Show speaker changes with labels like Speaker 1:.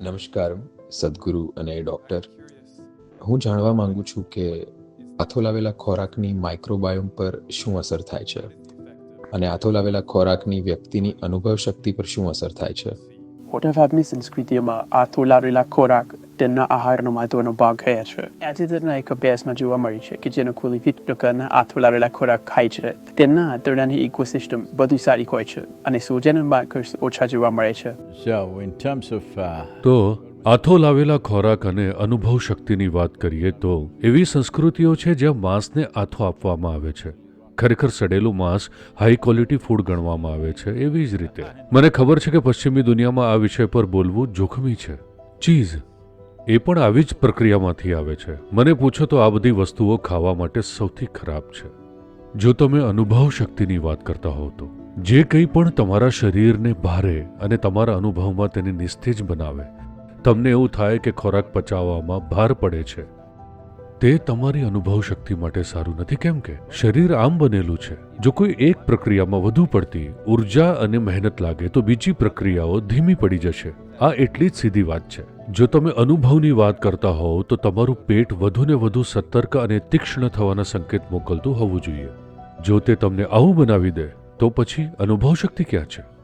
Speaker 1: નમસ્કાર સદગુરુ અને ડૉક્ટર. હું જાણવા માંગુ છું કે આથો લાવેલા ખોરાકની માઇક્રોબાયોમ પર શું અસર થાય છે? અને આથો લાવેલા ખોરાકની વ્યક્તિની અનુભવ શક્તિ પર શું અસર થાય છે?
Speaker 2: મોટાભાગની સંસ્કૃતિઓમાં આથો લાવેલા ખોરાક તેમના આહારનો મહત્વનો ભાગ રહ્યા છે. તાજેતરના એક અભ્યાસમાં જોવા મળ્યું છે કે જેને કુલ વીસ પ્રકારના આથો લાવેલા ખોરાક ખાય છે. તેમના આંતરડાની ઇકોસિસ્ટમ વધુ સારી હોય છે અને સોજાના માર્કર્સ ઓછા જોવા મળે છે.
Speaker 3: Uh,
Speaker 4: તો આથો લાવેલા ખોરાક અને અનુભવ શક્તિની વાત કરીએ તો એવી સંસ્કૃતિઓ છે જ્યાં માંસને આથો આપવામાં આવે છે. ખરેખર સડેલું માંસ હાઈ ક્વોલિટી ફૂડ ગણવામાં આવે છે એવી જ રીતે. મને ખબર છે કે પશ્ચિમી દુનિયામાં આ વિષય પર બોલવું જોખમી છે. ચીઝ એ પણ આવી જ પ્રક્રિયામાંથી આવે છે. મને પૂછો તો આ બધી વસ્તુઓ ખાવા માટે સૌથી ખરાબ છે. જો તમે અનુભવ શક્તિની વાત કરતા હો તો. જે કંઈ પણ તમારા શરીરને ભારે અને તમારા અનુભવમાં તેને નિસ્તેજ બનાવે, તમને એવું થાય કે ખોરાક પચાવવામાં ભાર પડે છે. તે તમારી અનુભવ શક્તિ માટે સારું નથી કેમ કે શરીર આમ બનેલું છે. જો કોઈ એક પ્રક્રિયામાં વધુ પડતી ઊર્જા અને મહેનત લાગે તો બીજી પ્રક્રિયાઓ ધીમી પડી જશે. આ એટલી જ સીધી વાત છે. જો તમે અનુભવની વાત કરતા હોવ, તો તમારું પેટ વધુને વધુ સતર્ક અને તીક્ષ્ણ થવાના સંકેત મોકલતું હોવું જોઈએ. જો તે તમને આવું બનાવી દે, તો પછી અનુભવ શક્તિ ક્યાં છે?